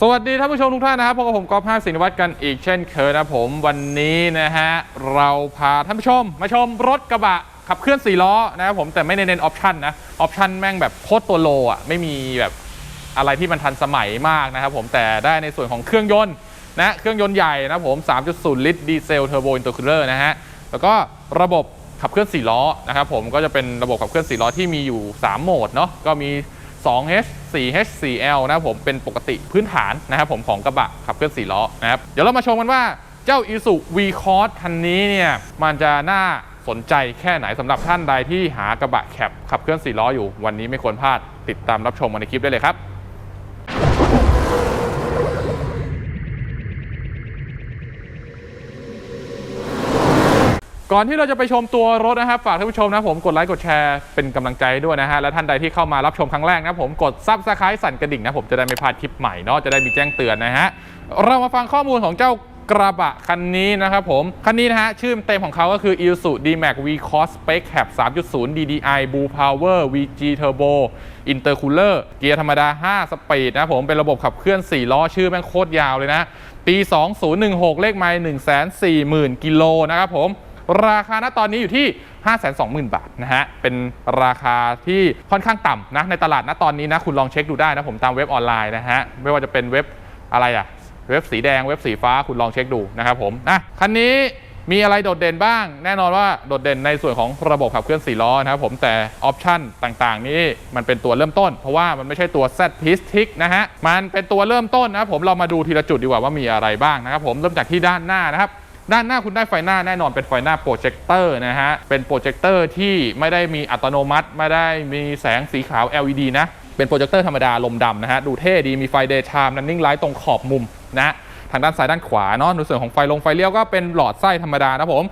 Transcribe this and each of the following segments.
สวัสดีท่านผู้ชมทุกท่านนะครับพบกับผมกอล์ฟห้าสินวัตรกันอีกเช่นเคยนะครับผมวันนี้นะฮะเราพาท่านผู้ชม มาชมรถกระบะขับเคลื่อน4ล้อนะครับผมแต่ไม่ได้เน้นออปชันนะออปชันแม่งแบบโคตรตัวโลอะไม่มีแบบอะไรที่มันทันสมัยมากนะครับผมแต่ได้ในส่วนของเครื่องยนต์นะเครื่องยนต์ใหญ่นะครับผม 3.0 ลิตรดีเซลเทอร์โบอินเตอร์คูลเลอร์นะฮะแล้วก็ระบบขับเคลื่อน4ล้อนะครับผมก็จะเป็นระบบขับเคลื่อน4ล้อที่มีอยู่ 3 โหมดเนาะก็มี 2H 4H 4L นะครับผมเป็นปกติพื้นฐานนะครับผมของกระบะขับเคลื่อน4ล้อนะครับเดี๋ยวเรามาชมกันว่าเจ้า Isuzu V-Cross คันนี้เนี่ยมันจะน่าสนใจแค่ไหนสำหรับท่านใดที่หากระบะแคบขับเคลื่อน4ล้ออยู่ วันนี้ไม่ควรพลาดติดตามรับชมกันในคลิปได้เลยครับ ก่อนที่เราจะไปชมตัวรถนะครับฝากท่านผู้ชมนะผมกดไลค์กดแชร์เป็นกำลังใจด้วยนะฮะและท่านใดที่เข้ามารับชมครั้งแรกนะผมกดซับสไครต์สั่นกระดิ่งนะผมจะได้ไม่พลาดคลิปใหม่เนาะจะได้มีแจ้งเตือนนะฮะเรามาฟังข้อมูลของเจ้ากระบะคันนี้นะครับผม คันนี้นะฮะ ชื่อเต็มของเขาก็คือ Isuzu D-Max V-Cross Spec Cab 3.0 DDI Blue Power VG Turbo Intercooler เกียร์ธรรมดา 5 สปีดนะผม เป็นระบบขับเคลื่อน 4 ล้อ ชื่อแม่งโคตรยาวเลยนะ ปี 2016 เลขไมล์140,000 กิโลนะครับผม ราคาณตอนนี้อยู่ที่ 520,000 บาทนะฮะ เป็นราคาที่ค่อนข้างต่ำนะ ในตลาดณตอนนี้นะ คุณลองเช็คดูได้นะผมตามเว็บออนไลน์นะฮะ ไม่ว่าจะเป็นเว็บอะไรอะเว็บสีแดง เว็บสีฟ้า คุณลองเช็คดูนะครับผมอะคันนี้มีอะไรโดดเด่นบ้าง แน่นอนว่าโดดเด่นในส่วนของระบบขับเคลื่อน4ล้อนะครับผมแต่ออปชันต่างๆ นี่มันเป็นตัวเริ่มต้น เพราะว่ามันไม่ใช่ตัว Z p i s t i c นะฮะ มันเป็นตัวเริ่มต้นนะครับผมเรามาดูทีละจุดดีกว่าว่ามีอะไรบ้างนะครับผมเริ่มจากที่ด้านหน้านะครับ ด้านหน้าคุณได้ไฟหน้าแน่นอนเป็นไฟหน้าโปรเจคเตอร์นะฮะ เป็นโปรเจคเตอร์ที่ไม่ได้มีอัตโนมัติ ไม่ได้มีแสงสีขาว LED นะ เป็นโปรเจคเตอร์ธรรมดาลมดำนะฮะ ดูเท่ดีมีไฟเดย์ไทม์นันนิ่งไลท์ตรงขอบมุมนะทางด้านซ้ายด้านขวาเนาะในส่วนของไฟลงไฟเลี้ยวก็เป็นหลอดไส้ธรรมดานะผม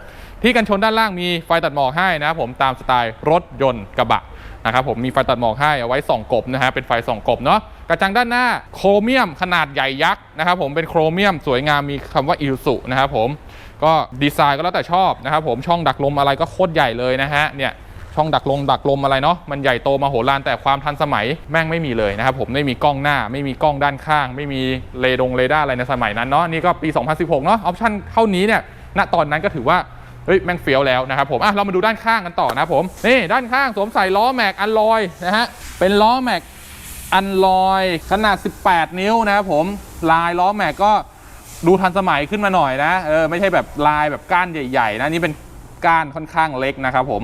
ที่กันชนด้านล่างมีไฟตัดหมอกให้นะครับผมตามสไตล์รถยนต์กระบะนะครับผมมีไฟตัดหมอกให้เอาไว้ส่องกบนะฮะเป็นไฟส่องกบเนาะกระจังด้านหน้าโครเมียมขนาดใหญ่ยักษ์นะครับผมเป็นโครเมียมสวยงามมีคำว่าอิลสุนะครับผม ก็ดีไซน์ก็แล้วแต่ชอบนะครับผมช่องดักลมอะไรก็โคตรใหญ่เลยนะฮะเนี่ยช่องดักลมดักลมอะไรเนาะมันใหญ่โตมาโหฬารแต่ความทันสมัยแม่งไม่มีเลยนะครับผมไม่มีกล้องหน้าไม่มีกล้องด้านข้าง ไม่มีเรดงเรดาร์อะไรในสมัยนั้นเนาะนี่ก็ปี 2016 เนาะออปชั่นเท่านี้เนี่ยณตอนนั้นก็ถือว่าเฮ้ยแม่งเฟี้ยวแล้วนะครับผมอะเรามาดูด้านข้างกันต่อนะผมนี่ด้านข้างสวมใส่ล้อแม็กอันลอยนะฮะเป็นล้อแม็กอันลอยขนาด 18 นิ้วนะครับผมลายล้อแม็กก็ ดูทันสมัยขึ้นมาหน่อยนะเออไม่ใช่แบบลายแบบก้านใหญ่ๆนะนี่เป็นก้านค่อนข้างเล็กนะครับผม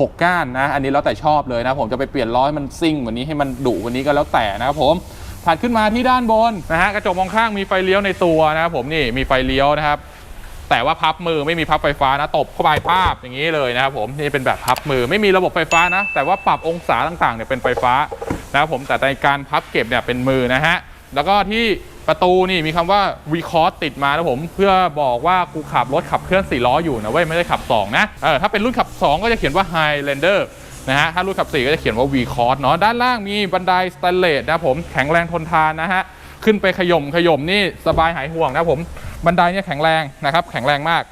หกก้านนะอันนี้แล้วแต่ชอบเลยนะผมจะไปเปลี่ยนล้อให้มันซิ่งวันนี้ให้มันดุวันนี้ก็แล้วแต่นะครับผมถัดขึ้นมาที่ด้านบนนะฮะกระจกมองข้างมีไฟเลี้ยวในตัวนะครับผมนี่มีไฟเลี้ยวนะครับ แต่ว่าพับมือไม่มีพับไฟฟ้านะตบเข้าไปภาพอย่างนี้เลยนะครับผมนี่เป็นแบบพับมือไม่มีระบบไฟฟ้านะ แต่ว่าปรับองศาต่างๆเนี่ยเป็นไฟฟ้านะครับผมแต่ในการพับเก็บเนี่ยเป็นมือนะฮะแล้วก็ที่ ประตูนี่มีคำว่า v c o r s ติดมานะผมเพื่อบอกว่ากูขับรถขับเคลื่อน4ล้ออยู่นะเว้ยไม่ได้ขับ 2 นะเออถ้าเป็นรุ่นขับ 2 ก็จะเขียนว่า Highlander นะฮะถ้ารุ่นขับ 4 ก็จะเขียนว่า v c o r s เนาะด้านล่างมีบันไดสแตนเลสนะผมแข็งแรงทนทานนะฮะขึ้นไปขย่มขย่มนี่สบายหายห่วงนะผมบันไดเนี่ยแข็งแรงนะครับแข็งแรงมาก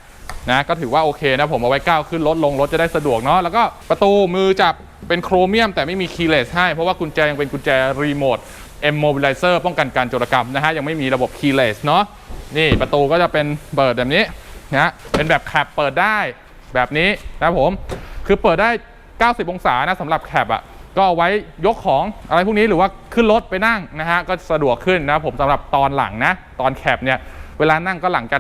นะก็ถือว่าโอเคนะผมเอาไว้ก้าวขึ้นรถลงรถจะได้สะดวกเนาะแล้วก็ประตูมือจับเป็นโครเมียมแต่ไม่มีคีย์เลสให้เพราะว่ากุญแจยังเป็นกุญแจรีโมท M Mobilizer ป้องกันการโจรกรรมนะฮะยังไม่มีระบบคีย์เลสเนาะนี่ประตูก็จะเป็นเปิดแบบนี้นะเป็นแบบแคปเปิดได้แบบนี้นะครับผมคือเปิดได้ 90 องศานะสำหรับแคปอะก็เอาไว้ยกของอะไรพวกนี้หรือว่าขึ้นรถไปนั่งนะฮะก็สะดวกขึ้นนะผมสำหรับตอนหลังนะ ตอนแคปเนี่ยเวลานั่งก็หลังจะ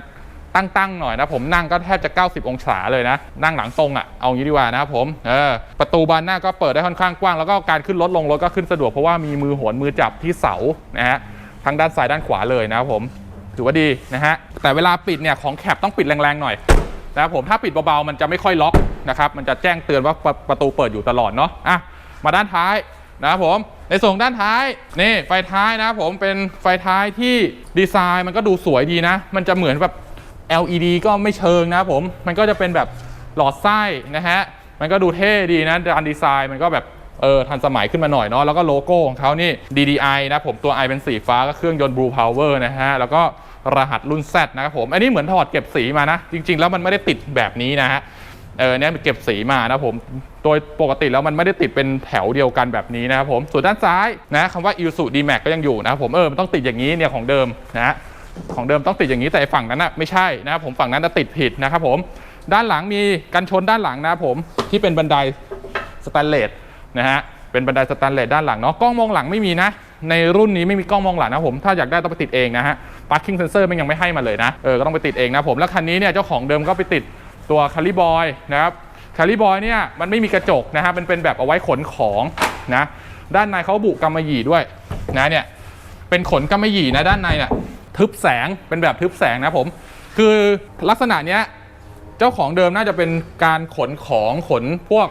ตั้งๆหน่อยนะผมนั่งก็แทบจะ 90 องศาเลยนะ นั่งหลังตรงอะ่ะเอางี้ดีกว่านะครับผมเออประตูบานหน้าก็เปิดได้ค่อนข้างกว้างแล้วก็การขึ้นรถลงรถก็ขึ้นสะดวกเพราะว่ามีมือโหนมือจับที่เสานะฮะทั้งด้านซ้ายด้านขวาเลยนะครับผมถือว่าดีนะฮะแต่เวลาปิดเนี่ยของแคปต้องปิดแรงๆหน่อยนะครับผมถ้าปิดเบาๆมันจะไม่ค่อยล็อกนะครับมันจะแจ้งเตือนว่าประประตูเปิดอยู่ตลอดเนาะอะมาด้านท้ายนะครับผมในส่วนของด้านท้ายนี่ไฟท้ายนะครับผมเป็นไฟท้ายที่ดีไซน์มันก็ดูสวยดีนะ มันจะเหมือนแบบ LED ก็ไม่เชิงนะผม มันก็จะเป็นแบบหลอดไส้นะฮะ มันก็ดูเท่ดีนะการดีไซน์มันก็แบบเออทันสมัยขึ้นมาหน่อยเนาะแล้วก็โลโก้ของเขานี่ DDI นะผมตัว i เป็นสีฟ้าก็เครื่องยนต์ Blue Power นะฮะ แล้วก็รหัสรุ่น Z นะครับผม อันนี้เหมือนถอดเก็บสีมานะ จริง ๆ แล้วมันไม่ได้ติดแบบนี้นะฮะเออเนี่ยเก็บสีมานะผม โดยปกติแล้วมันไม่ได้ติดเป็นแถวเดียวกันแบบนี้นะครับผมส่วนด้านซ้ายนะคำว่า i s u d m a x ก็ยังอยู่นะครับผมเออมันต้องติดอย่างนี้เนี่ยของเดิมนะฮะ ของเดิมต้องติดอย่างนี้แต่ฝั่งนั้นนะไม่ใช่นะครับผมฝั่งนั้นจะติดผิดนะครับผมด้านหลังมีกันชนด้านหลังนะครับผมที่เป็นบันไดสแตนเลสนะฮะเป็นบันไดสแตนเลสด้านหลังเนาะกล้องมองหลังไม่มีนะ ในรุ่นนี้ไม่มีกล้องมองหลังนะผมถ้าอยากได้ต้องไปติดเองนะฮะ parking sensor มันยังไม่ให้มาเลยนะเออก็ต้องไปติดเองนะผมแล้วคันนี้เนี่ยเจ้าของเดิมก็ไปติดตัวคาริบอยนะครับคาริบอยเนี่ยมันไม่มีกระจกนะฮะมันเป็นแบบเอาไว้ขนของนะด้านในเขาบุกำมะหยี่ด้วยนะเนี่ยเป็นขนกำมะหยี่นะด้านในเนี่ย ทึบแสงเป็นแบบทึบแสงนะผม คือลักษณะเนี้ยเจ้าของเดิมน่าจะเป็นการขนของขนพวก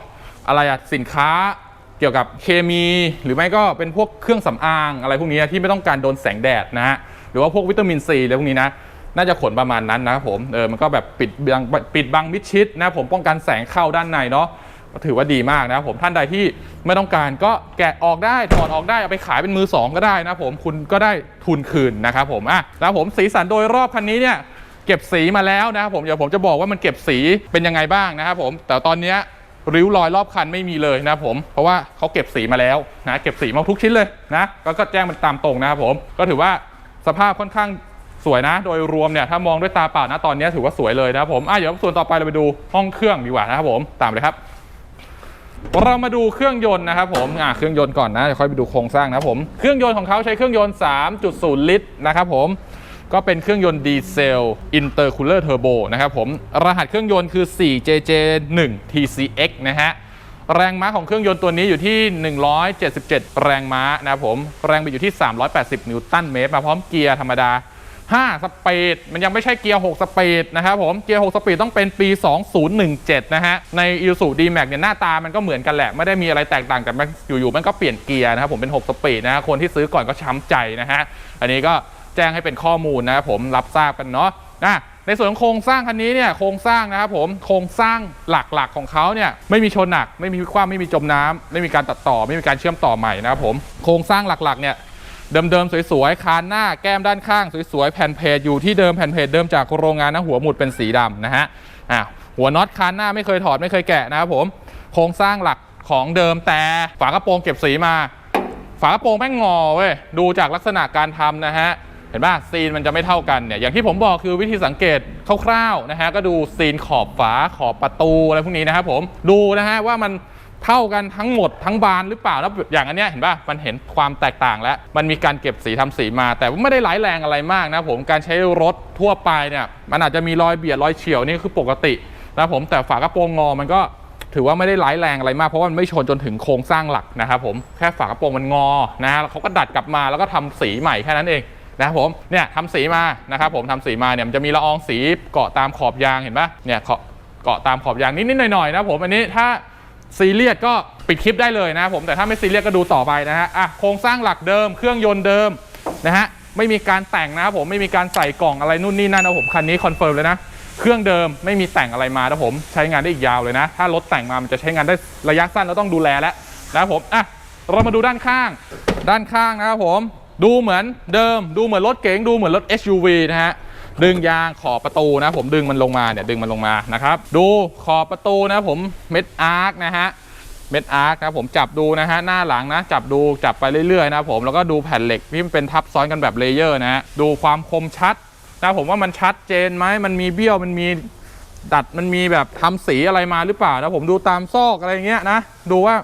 อะไรอะสินค้าเกี่ยวกับเคมี หรือไม่ก็เป็นพวกเครื่องสำอางอะไรพวกนี้ที่ไม่ต้องการโดนแสงแดดนะฮะหรือว่าพวกวิตามินซีอะไรพวกนี้นะน่าจะขนประมาณนั้นนะครับผมเออมันก็แบบปิดบังปิดบังมิดชิดนะผมป้องกันแสงเข้าด้านในเนาะ ถือว่าดีมากนะครับผมท่านใดที่ไม่ต้องการก็แกะออกได้ถอดออกได้เอาไปขายเป็นมือสองก็ได้นะผมคุณก็ได้ทุนคืนนะครับผมอะแล้วผมสีสันโดยรอบคันนี้เนี่ยเก็บสีมาแล้วนะครับผมเดี๋ยวผมจะบอกว่ามันเก็บสีเป็นยังไงบ้างนะครับผมแต่ตอนนี้ริ้วรอยรอบคันไม่มีเลยนะครับผม เพราะว่าเขาเก็บสีมาแล้วนะเก็บสีมาทุกชิ้นเลยนะก็แจ้งมันตามตรงนะครับผมก็ถือว่าสภาพค่อนข้างสวยนะ โดยรวมเนี่ยถ้ามองด้วยตาเปล่านะตอนนี้ถือว่าสวยเลยนะครับผมอะเดี๋ยวส่วนต่อไปเราไปดูห้องเครื่องดีกว่านะครับผมตามเลยครับ เรามาดูเครื่องยนต์นะครับผมอะเครื่องยนต์ก่อนนะเดี๋ยวค่อยไปดูโครงสร้างนะครับผมเครื่องยนต์ของเขาใช้เครื่องยนต์ 3.0 ลิตรนะครับผมก็เป็นเครื่องยนต์ดีเซล Intercooler Turbo นะครับผมรหัสเครื่องยนต์คือ 4JJ1 TCX นะฮะแรงม้าของเครื่องยนต์ตัวนี้อยู่ที่ 177 แรงม้านะครับผมแรงบิดอยู่ที่ 380 นิวตันเมตรมาพร้อมเกียร์ธรรมดา 5สปีดมันยังไม่ใช่เกียร์ 6สปีดนะครับผม เกียร์ 6สปีดต้องเป็นปี 2017 นะฮะ ใน i s u d m a x เนี่ยหน้าตามันก็เหมือนกันแหละ ไม่ได้มีอะไรแตกต่างกันมันอยู่ๆมันก็เปลี่ยนเกียร์นะครับผมเป็น 6สปีดนะฮะคนที่ซื้อก่อนก็ช้ำใจนะฮะ อันนี้ก็แจ้งให้เป็นข้อมูลนะครับผมรับทราบกันเนาะนะในส่วนของโครงสร้างคันนี้เนี่ยโครงสร้างนะครับผมโครงสร้างหลักๆของเขาเนี่ยไม่มีชนหนัก ไม่มีคว้าไม่มีจมน้ำไม่มีการตัดต่อ ไม่มีการเชื่อมต่อใหม่นะครับผมโครงสร้างหลักๆเนี่ย เดิมๆสวยๆคานหน้าแก้มด้านข้างสวยๆแผ่นเพจอยู่ที่เดิมแผ่นเพจเดิมจากโรงงานนะหัวหมุดเป็นสีดำนะฮะอะหัวน็อตคานหน้าไม่เคยถอดไม่เคยแกะนะครับผมโครงสร้างหลักของเดิมแต่ฝากระโปรงเก็บสีมา ฝากระโปรงแม่งงอเว้ยดูจากลักษณะการทำนะฮะเห็นป่ะซีนมันจะไม่เท่ากันเนี่ยอย่างที่ผมบอกคือวิธีสังเกตคร่าวๆนะฮะก็ดูซีนขอบฝาขอบประตูอะไรพวกนี้นะครับผมดูนะฮะว่ามัน เท่ากันทั้งหมดทั้งบานหรือเปล่าแล้วอย่างอันเนี้ยเห็นป่ะมันเห็นความแตกต่างแล้ว มันมีการเก็บสีทำสีมา แต่ว่าไม่ได้ร้ายแรงอะไรมากนะผมการใช้รถทั่วไปเนี่ยมันอาจจะมีรอยเบียดรอยเฉียวนี่คือปกตินะผมแต่ฝากระโปรงงอมันก็ถือว่าไม่ได้ร้ายแรงอะไรมากเพราะว่ามันไม่ชนจนถึงโครงสร้างหลักนะครับผมแค่ฝากระโปรงมันงอนะฮะแล้วเขาก็ดัดกลับมาแล้วก็ทำสีใหม่แค่นั้นเองนะครับผมเนี่ยทำสีมานะครับผมทำสีมาเนี่ยมันจะมีละอองสีเกาะตามขอบยางเห็นปะเนี่ยเกาะเกาะตามขอบยางนิดๆหน่อยๆนะผมอันนี้ถ้า ซีเรียสก็ปิดคลิปได้เลยนะครับผมแต่ถ้าไม่ซีเรียสก็ดูต่อไปนะฮะอะโครงสร้างหลักเดิม เครื่องยนต์เดิมนะฮะไม่มีการแต่งนะครับผมไม่มีการใส่กล่องอะไรนู่นนี่นั่นนะผมคันนี้คอนเฟิร์มเลยนะเครื่องเดิมไม่มีแต่งอะไรมานะผมใช้งานได้อีกยาวเลยนะ ถ้ารถแต่งมามันจะใช้งานได้ระยะสั้นแล้วต้องดูแลแล้วนะครับผมอะเรามาดูด้านข้าง ด้านข้างนะครับผม ดูเหมือนเดิม ดูเหมือนรถเก๋งดูเหมือนรถ SUV นะฮะ ดึงยางขอบประตูนะ ผมดึงมันลงมาเนี่ยดึงมันลงมานะครับ ดูขอบประตูนะผมเม็ดอาร์คนะฮะเม็ดอาร์คนะครับผมจับดูนะฮะหน้าหลังนะ จับดูจับไปเรื่อยๆนะผมแล้วก็ดูแผ่นเหล็กที่มันเป็นทับซ้อนกันแบบเลเยอร์นะฮะดูความคมชัดนะผมว่ามันชัดเจนไหมมันมีเบี้ยวมันมีดัดมันมีแบบทำสีอะไรมาหรือเปล่านะผมดูตามซอกอะไรเงี้ยนะดูว่า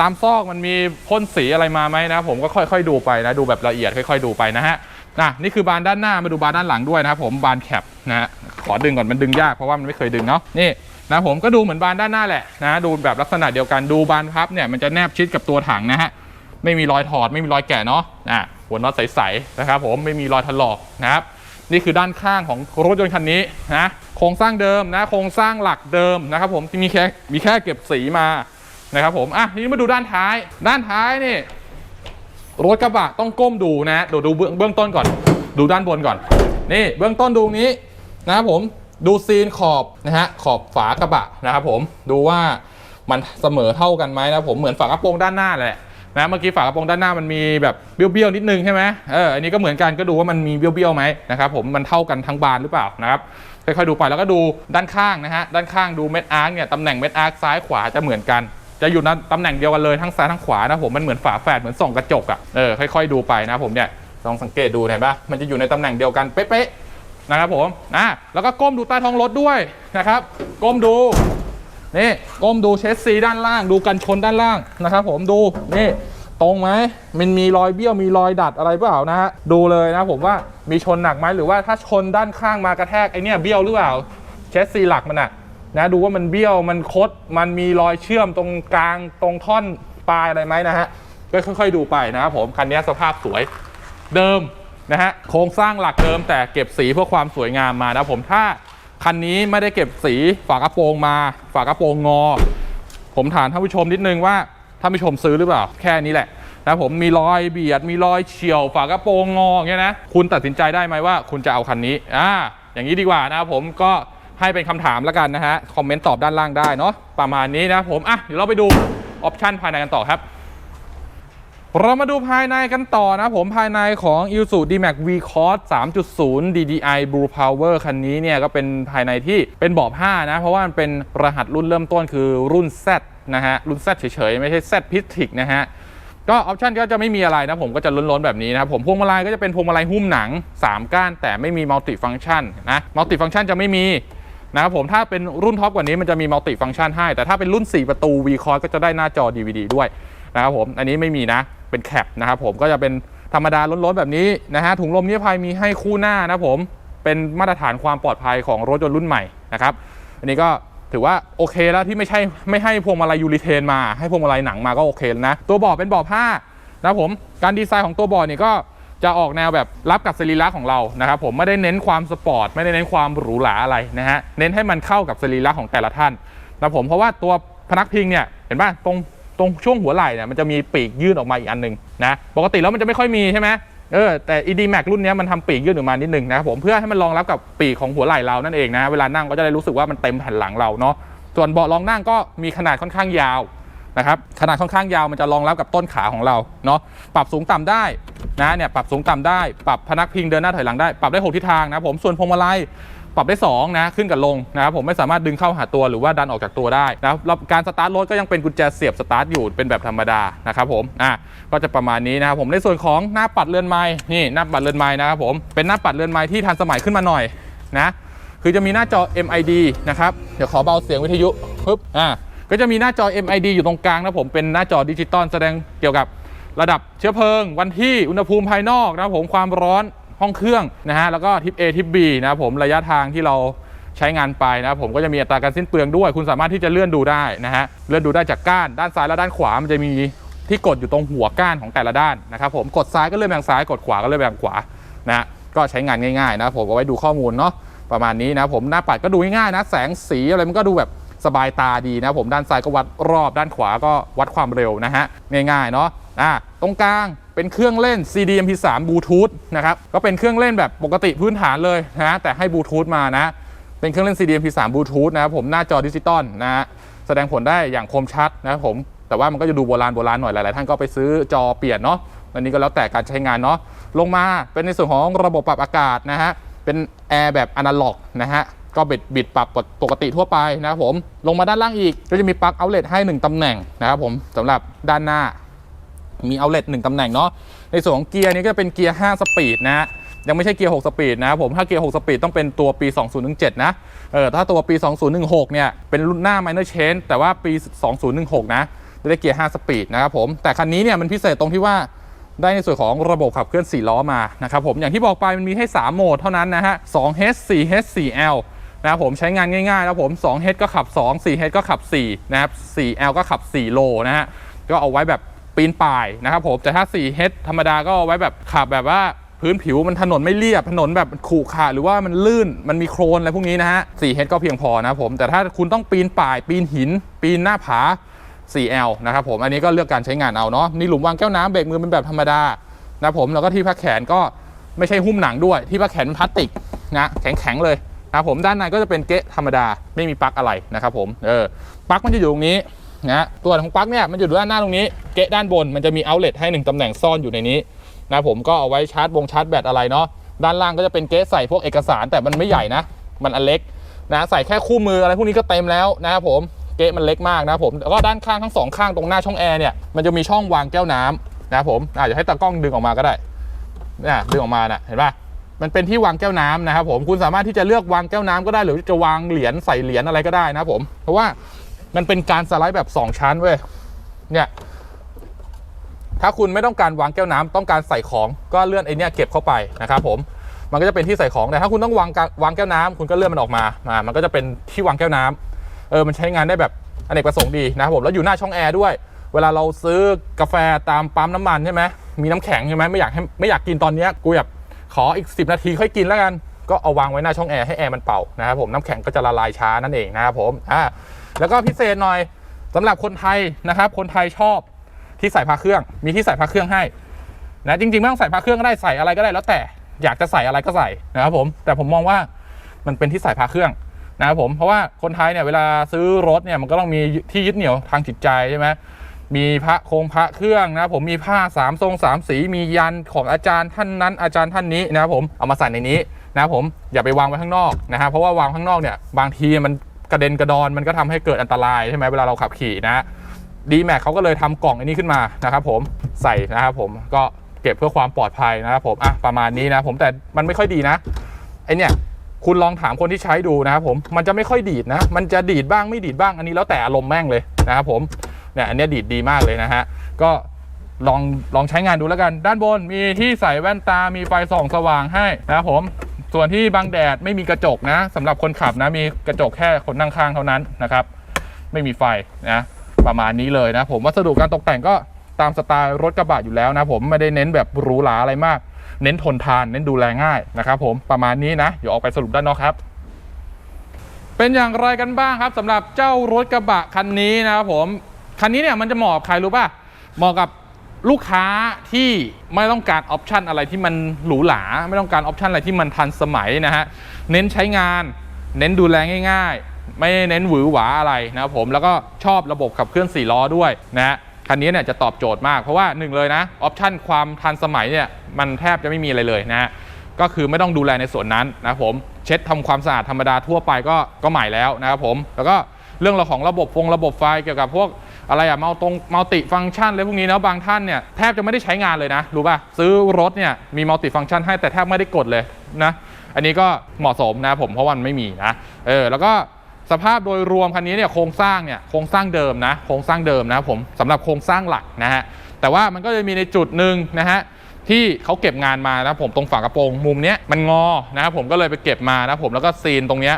ตามซอกมันมีพ่นสีอะไรมาไหมนะผมก็ค่อยๆดูไปนะ ดูแบบละเอียดค่อย ๆ ดูไปนะฮะ นะนี่คือบานด้านหน้ามาดูบานด้านหลังด้วยนะครับผมบานแคปนะฮะขอดึงก่อนมันดึงยากเพราะว่ามันไม่เคยดึงเนาะนี่นะผมก็ดูเหมือนบานด้านหน้าแหละนะดูแบบลักษณะเดียวกันดูบานพับเนี่ยมันจะแนบชิดกับตัวถังนะฮะไม่มีรอยถอดไม่มีรอยแกะเนาะอะหัวน็อตใสๆนะครับผมไม่มีรอยถลอกนะครับนี่คือด้านข้างของรถยนต์คันนี้นะโครงสร้างเดิมนะโครงสร้างหลักเดิมนะครับผมที่มีแค่มีแค่เก็บสีมานะครับผมอะทีนี้มาดูด้านท้าย ด้านท้ายนี่ รถกระบะต้องก้มดูนะเดี๋ยวดูเบื้องเบื้องต้นก่อน ดูด้านบนก่อน นี่เบื้องต้นดูนี้นะครับผมดูซีนขอบนะฮะขอบฝากระบะนะครับผมดูว่ามันเสมอเท่ากันไหมนะผมเหมือนฝากระโปรงด้านหน้าแหละนะเมื่อกี้ฝากระโปรงด้านหน้ามันมีแบบเบี้ยวๆนิดนึงใช่ไหมเอออันนี้ก็เหมือนกันก็ดูว่ามันมีเบี้ยวๆไหมนะครับผมมันเท่ากันทั้งบานหรือเปล่านะครับค่อยๆดูไปแล้วก็ดูด้านข้างนะฮะด้านข้างดูเม็ดอาร์คเนี่ยตำแหน่งเม็ดอาร์คซ้ายขวาจะเหมือนกัน จะอยู่ในตำแหน่งเดียวกันเลยทั้งซ้ายทั้งขวานะผมมันเหมือนฝาแฝดเหมือนส่องกระจกอะ่ะเออค่อยๆดูไปนะผมเนี่ยลองสังเกตดูเห็นปะมันจะอยู่ในตำแหน่งเดียวกันเป๊ะๆนะครับผมอะแล้วก็ก้มดูใต้ท้องรถด้วยนะครับ ก้มดูนี่ก้มดูเชสซีด้านล่าง ดูกันชนด้านล่างนะครับผมดูนี่ตรงไหมมันมีรอยเบี้ยวมีรอยดัดอะไรเปล่านะฮะดูเลยนะผมว่ามีชนหนักไหมหรือว่าถ้าชนด้านข้างมากระแทกไอเนี่ยเบี้ยวหรือเปล่าเชสซีหลักมันอะ นะดูว่ามันเบี้ยวมันคด มันมีรอยเชื่อมตรงกลางตรงท่อนปลายอะไรไหมนะฮะก็ค่อย ๆ ดูไปนะครับผมคันนี้สภาพสวยเดิมนะฮะโครงสร้างหลักเดิมแต่เก็บสีเพื่อความสวยงามมานะผมถ้าคันนี้ไม่ได้เก็บสีฝากระโปรงมา ฝากระโปรงงอ ผมถามท่านผู้ชมนิดนึงว่าท่านผู้ชมซื้อหรือเปล่า แค่นี้แหละนะผมมีรอยเบียด มีรอยเฉียวฝากระโปรงงออย่างเงี้ยนะคุณตัดสินใจได้ไหมว่า คุณจะเอาคันนี้อ่าอย่างนี้ดีกว่านะครับผมก็ ให้เป็นคำถามแล้วกันนะฮะ คอมเมนต์ตอบด้านล่างได้เนาะประมาณนี้นะผม อะ เดี๋ยวเราไปดูออปชันภายในกันต่อครับ เรามาดูภายในกันต่อนะผมภายในของ i s u D-Max V-Cross 3.0 DDI Blue Power คันนี้เนี่ยก็เป็นภายในที่เป็นบาะผ้านะ เพราะว่ามันเป็นรหัสรุ่นเริ่มต้นคือรุ่น Z นะฮะ รุ่น Z เฉยๆ ไม่ใช่ Z p i t i c นะฮะก็ออปชันก็จะไม่มีอะไรนะผมก็จะล้นๆแบบนี้นะครับผมพวงมาลัยก็จะเป็นพวงมาลัยหุ้มหนัง 3 ก้านแต่ไม่มีมัลติฟัง c t ชันนะมัลติฟัง c t ชันจะไม่มี นะครับผมถ้าเป็นรุ่นท็อปกว่านี้มันจะมีมัลติฟัง c t ชันให้ แต่ถ้าเป็นรุ่น 4 ประตู V Cross ก็จะได้หน้าจอ DVD ด้วยนะครับผมอันนี้ไม่มีนะเป็นแคปนะครับผมก็จะเป็นธรรมดาล้นๆแบบนี้นะฮะถุงลมนิรภัยมีให้คู่หน้านะผมเป็นมาตรฐานความปลอดภัยของรถยนต์รุ่นใหม่นะครับอันนี้ก็ถือว่าโอเคแล้วที่ไม่ใช่ไม่ให้พวงมาลัยยูริเทนมาให้พวงมาลัยหนังมาก็โอเคแล้วนะตัวเบาะเป็นเบาะผ้านะครับผมการดีไซน์ของตัวบอร์ดเนี่ยก็ จะออกแนวแบบรับกับสรีระของเรานะครับผมไม่ได้เน้นความสปอร์ตไม่ได้เน้นความหรูหราอะไรนะฮะเน้นให้มันเข้ากับสรีระของแต่ละท่านนะผมเพราะว่าตัวพนักพิงเนี่ยเห็นป่ะตรงตรงช่วงหัวไหล่เนี่ยมันจะมีปีกยื่นออกมาอีกอันหนึ่งนะปกติแล้วมันจะไม่ค่อยมีใช่ไหมเออแต่ ED Max รุ่นนี้มันทำปีกยื่นออกมานิดนึงนะครับผมเพื่อให้มันรองรับกับปีกของหัวไหล่เรานั่นเองนะเวลานั่งก็จะได้รู้สึกว่ามันเต็มแผ่นหลังเราเนาะส่วนเบาะรองนั่งก็มีขนาดค่อนข้างยาว นะครับขนาดค่อนข้างยาวมันจะรองรับกับต้นขาของเราเนาะปรับสูงต่ำได้นะเนี่ยปรับสูงต่ำได้ ปรับพนักพิงเดินหน้าถอยหลังได้ปรับได้6ทิศทางนะผมส่วนพวงมาลัยปรับได้2นะขึ้นกับลงนะครับผมไม่สามารถดึงเข้าหาตัวหรือว่าดันออกจากตัวได้นะแล้วการสตาร์ทรถก็ยังเป็นกุญแจเสียบสตาร์ทอยู่เป็นแบบธรรมดานะครับผมอะก็จะประมาณนี้นะครับผมในส่วนของหน้าปัดเรือนไม้นี่หน้าปัดเรือนไม้นะครับผมเป็นหน้าปัดเรือนไม้ที่ทันสมัยขึ้นมาหน่อยนะคือจะมีหน้าจอ MID นะครับเดี๋ยวขอเบาเสียงวิทยุปึ๊บอ่า ก็จะมีหน้าจอ MID อยู่ตรงกลางนะผมเป็นหน้าจอดิจิตอลแสดงเกี่ยวกับระดับเชื้อเพลิง วันที่อุณหภูมิภายนอกนะผมความร้อนห้องเครื่องนะฮะแล้วก็ทิป A ทิป B นะผมระยะทางที่เราใช้งานไปนะผมก็จะมีอัตราการสิ้นเปลืองด้วย คุณสามารถที่จะเลื่อนดูได้นะฮะเลื่อนดูได้จากก้านด้านซ้ายและด้านขวามันจะมีที่กดอยู่ตรงหัวก้านของแต่ละด้านนะครับผมกดซ้ายก็เลื่อนไปทางซ้ายกดขวาก็เลื่อนไปทางขวานะก็ใช้งานง่ายๆนะผมเอาไว้ดูข้อมูลเนาะประมาณนี้นะผมหน้าปัดก็ดูง่ายๆนะ แสงสีอะไรมันก็ดูแบบ สบายตาดีนะผมด้านซ้ายก็วัดรอบด้านขวาก็วัดความเร็วนะฮะง่ายๆเนาะอ่าตรงกลางเป็นเครื่องเล่น CD MP3 บลูทูธนะครับก็เป็นเครื่องเล่นแบบปกติพื้นฐานเลยนะฮะแต่ให้บลูทูธมานะเป็นเครื่องเล่น CD MP3 บลูทูธนะครับผมหน้าจอดิจิตอลนะฮะแสดงผลได้อย่างคมชัดนะครับผมแต่ว่ามันก็จะดูโบราณโบราณหน่อยหลายๆท่านก็ไปซื้อจอเปลี่ยนเนาะอันนี้ก็แล้วแต่การใช้งานเนาะลงมาเป็นในส่วนของระบบปรับอากาศนะฮะเป็นแอร์แบบอนาล็อกนะฮะ ก็บิดบิดปรับปกติทั่วไปนะครับผมลงมาด้านล่างอีก ก็จะมีปลั๊กเอาเล t ให้ 1 ตำแหน่งนะครับผมสำหรับด้านหน้ามีเอาเล t 1ตำแหน่งเนาะในส่วนของเกียร์นี้ก็จะเป็นเกียร์ 5 สปีดนะ ยังไม่ใช่เกียร์ 6 สปีดนะครับผมถ้าเกียร์ 6 สปีดต้องเป็นตัวปี 2017 นะเออถ้าตัวปี 2016 เนี่ย เป็นรุ่นหน้า minor change แต่ว่าปี 2016 นะจะได้เกียร์ 5 สปีดนะครับผม แต่คันนี้เนี่ยมันพิเศษตรงที่ว่าได้ในส่วนของระบบขับเคลื่อน 4 ล้อมานะครับผมอย่างที่บอกไปมันมีให้ 3 โหมดเท่านั้นนะฮะ 2H 4H 4L นะครับผมใช้งานง่ายๆแล้วผม 2H ก็ขับ 2 4H ก็ขับ 4 นะครับ 4L ก็ขับ 4 โลนะฮะก็เอาไว้แบบปีนป่ายนะครับผมแต่ถ้า 4H ธรรมดาก็เอาไว้แบบขับแบบว่าพื้นผิวมันถนนไม่เรียบถนนแบบขรุขระหรือว่ามันลื่นมันมีโครนอะไรพวกนี้นะฮะ 4H ก็เพียงพอนะครับผมแต่ถ้าคุณต้องปีนป่ายปีนหิน ปีนหน้าผา 4L นะครับผมอันนี้ก็เลือกการใช้งานเอาเนาะนี่หลุมวางแก้วน้ำเบรกมือเป็นแบบธรรมดานะผมแล้วก็ที่พักแขนก็ไม่ใช่หุ้มหนังด้วย ที่พักแขนเป็นพลาสติกนะแข็งๆเลย นะครับผมด้านในก็จะเป็นเกะธรรมดาไม่มีปลั๊กอะไรนะครับผมเออปลั๊กมันจะอยู่ตรงนี้นะตัวของปลั๊กเนี่ยมันจะอยู่ด้านหน้าตรงนี้เกะด้านบนมันจะมีเอาเล t ให้หนึ่งตำแหน่งซ่อนอยู่ในนี้นะผมก็เอาไว้ชาร์จบงชาร์จแบตอะไรเนาะด้านล่างก็จะเป็นเกะใส่พวกเอกสารแต่มันไม่ใหญ่นะ มันอันเล็กนะใส่แค่คู่มืออะไรพวกนี้ก็เต็มแล้วนะครับผมเกะมันเล็กมากนะผมแล้วก็ด้านข้างทั้งสองข้างตรงหน้าช่องแอร์เนี่ยมันจะมีช่องวางแก้วน้ำนะครับผมอาจจะให้ตากล้องดึงออกมาก็ได้นี่ยดึงออกมาน่ะเห็นป่ะ มันเป็นที่วางแก้วน้ำนะครับผมคุณสามารถที่จะเลือกวางแก้วน้ำก็ได้หรือจะวางเหรียญใส่เหรียญอะไรก็ได้นะครับผม เพราะว่ามันเป็นการสไลด์แบบ 2 ชั้นเว้ยเนี่ยถ้าคุณไม่ต้องการวางแก้วน้ำต้องการใส่ของก็เลื่อนไอเนี้ยเก็บเข้าไปนะครับผมมันก็จะเป็นที่ใส่ของแต่ถ้าคุณต้องวางวางแก้วน้ำคุณก็เลื่อนมันออกมามามันก็จะเป็นที่วางแก้วน้ำเออมันใช้งานได้แบบอเนกประสงค์ดีนะครับผมแล้วอยู่หน้าช่องแอร์ด้วย เวลาเราซื้อกาแฟตามปั๊มน้ำมันใช่ไหมมีน้ำแข็งใช่ไหมไม่อยากให้ไม่อยากกินตอนเนี้ยกูแบบ ขออีก 10 นาทีค่อยกินแล้วกัน ก็เอาวางไว้หน้าช่องแอร์ให้แอร์มันเป่านะครับผมน้ำแข็งก็จะละลายช้านั่นเองนะครับผมอ่าแล้วก็พิเศษหน่อยสำหรับคนไทยนะครับ คนไทยชอบที่ใส่พระเครื่อง มีที่ใส่พระเครื่องให้นะจริงๆไม่ต้องใส่พระเครื่องก็ได้ใส่อะไรก็ได้แล้วแต่อยากจะใส่อะไรก็ใส่นะครับผมแต่ผมมองว่ามันเป็นที่ใส่พระเครื่องนะครับผมเพราะว่าคนไทยเนี่ยเวลาซื้อรถเนี่ยมันก็ต้องมีที่ยึดเหนี่ยวทางจิตใจใช่ไหม มีพระโคงพระเครื่องนะผมมีผ้าสามทรงสามสีมียันของอาจารย์ท่านนั้นอาจารย์ท่านนี้นะผมเอามาใส่ในนี้นะผมอย่าไปวางไว้ข้างนอกนะครับเพราะว่าวางข้างนอกเนี่ยบางทีมันกระเด็นกระดอนมันก็ทำให้เกิดอันตรายใช่ไหมเวลาเราขับขี่นะดีแม็กเขาก็เลยทำกล่องอันนี้ขึ้นมานะครับผมใส่นะครับผมก็เก็บเพื่อความปลอดภัยนะครับผมอะประมาณนี้นะผมแต่มันไม่ค่อยดีนะไอเนี่ยคุณลองถามคนที่ใช้ดูนะครับผมมันจะไม่ค่อยดีดนะ มันจะดีดบ้างไม่ดีดบ้างอันนี้แล้วแต่อารมณ์แม่งเลยนะครับผม เนี่ยอันนี้ดีดดีมากเลยนะฮะก็ลองลองใช้งานดูแล้วกัน ด้านบนมีที่ใส่แว่นตา มีไฟส่องสว่างให้นะครับผม ส่วนที่บังแดดไม่มีกระจกนะสำหรับคนขับนะมีกระจกแค่คนนั่งข้างเท่านั้นนะครับไม่มีไฟนะประมาณนี้เลยนะผมวัสดุการตกแต่งก็ตามสไตล์รถกระบะอยู่แล้วนะผมไม่ได้เน้นแบบหรูหราอะไรมาก เน้นทนทานเน้นดูแลง่ายนะครับผมประมาณนี้นะเดี๋ยวออกไปสรุปด้านนอกครับเป็นอย่างไรกันบ้างครับสำหรับเจ้ารถกระบะคันนี้นะครับผม คันนี้เนี่ยมันจะเหมาะกับใครรู้ป่ะเหมาะกับลูกค้าที่ไม่ต้องการออปชันอะไรที่มันหรูหราไม่ต้องการออปชันอะไรที่มันทันสมัยนะฮะเน้นใช้งาน เน้นดูแลง่าย ๆ ไม่เน้นหวือหวาอะไรนะครับผมแล้วก็ชอบระบบขับเคลื่อน4ล้อด้วยนะฮะคันนี้เนี่ยจะตอบโจทย์มากเพราะว่าหนึ่งเลยนะออปชันความทันสมัยเนี่ยมันแทบจะไม่มีอะไรเลยนะฮะก็คือไม่ต้องดูแลในส่วนนั้นนะครับผมเช็ดทำความสะอาดธรรมดาทั่วไปก็ก็ใหม่แล้วนะครับผมแล้วก็เรื่องเราของระบบฟงระบบไฟเกี่ยวกับพวก อะไรอะมัลตรงมัลติฟังก์ชันอะไรพวกนี้นะบางท่านเนี่ยแทบจะไม่ได้ใช้งานเลยนะรู้ป่ะซื้อรถเนี่ยมีมัลติฟังก์ชันให้แต่แทบไม่ได้กดเลยนะอันนี้ก็เหมาะสมนะผมเพราะวันไม่มีนะเออแล้วก็สภาพโดยรวมคันนี้เนี่ยโครงสร้างเนี่ยโครงสร้างเดิมนะโครงสร้างเดิมนะผมสำหรับโครงสร้างหลักนะฮะแต่ว่ามันก็จะมีในจุดหนึ่งนะฮะที่เขาเก็บงานมานะผมตรงฝากระโปรงมุมเนี้ยมันงอนะครับผมก็เลยไปเก็บมานะผมแล้วก็ซีนตรงเนี้ย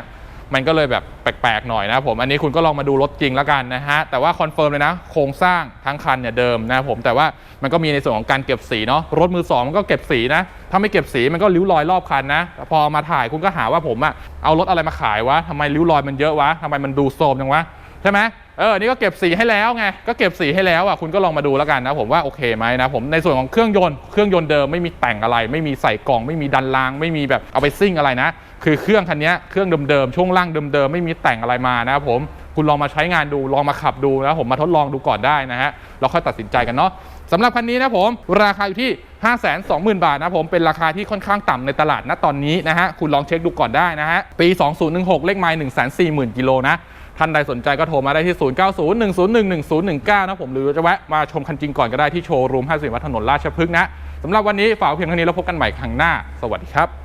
มันก็เลยแบบแปลกๆหน่อยนะครับผมอันนี้คุณก็ลองมาดูรถจริงแล้วกันนะฮะแต่ว่าคอนเฟิร์มเลยนะ โครงสร้างทั้งคันเนี่ยเดิมนะครับผมแต่ว่ามันก็มีในส่วนของการเก็บสีเนาะรถมือสองมันก็เก็บสีนะถ้าไม่เก็บสีมันก็ริ้วรอยรอบคันนะพอมาถ่ายคุณก็หาว่าผมอะเอารถอะไรมาขายวะทำไมริ้วรอยมันเยอะวะทำไมมันดูโทรมจังวะใช่ไหมเออ นี่ก็เก็บสีให้แล้วไง ก็เก็บสีให้แล้วอะ คุณก็ลองมาดูแล้วกันนะ ผมว่าโอเคไหมนะผม ในส่วนของเครื่องยนต์ เครื่องยนต์เดิมไม่มีแต่งอะไร ไม่มีใส่กล่อง ไม่มีดันราง ไม่มีแบบเอาไปซิ่งอะไรนะ คือเครื่องคันนี้เครื่องเดิมๆช่วงล่างเดิมๆไม่มีแต่งอะไรมานะครับผมคุณลองมาใช้งานดูลองมาขับดูนะผมมาทดลองดูก่อนได้นะฮะเราค่อยตัดสินใจกันเนาะสำหรับคันนี้นะผมราคาอยู่ที่ 5 2 0 0 0 0 บาทนะผมเป็นราคาที่ค่อนข้างต่ำในตลาดณตอนนี้นะฮะคุณลองเช็คดูก่อนได้นะฮะปี 2016 เลขไมล์140,000กิโลนะท่านใดสนใจก็โทรมาได้ที่ 0901011019 นะผมหรือจะแวะมาชมคันจริงก่อนก็ได้ที่โชว์รูม 50 วัดถนนราชพฤกษ์นะสำหรับวันนี้ฝากเพียงเท่านี้แล้วพบกันใหม่ครั้งหน้า สวัสดีครับ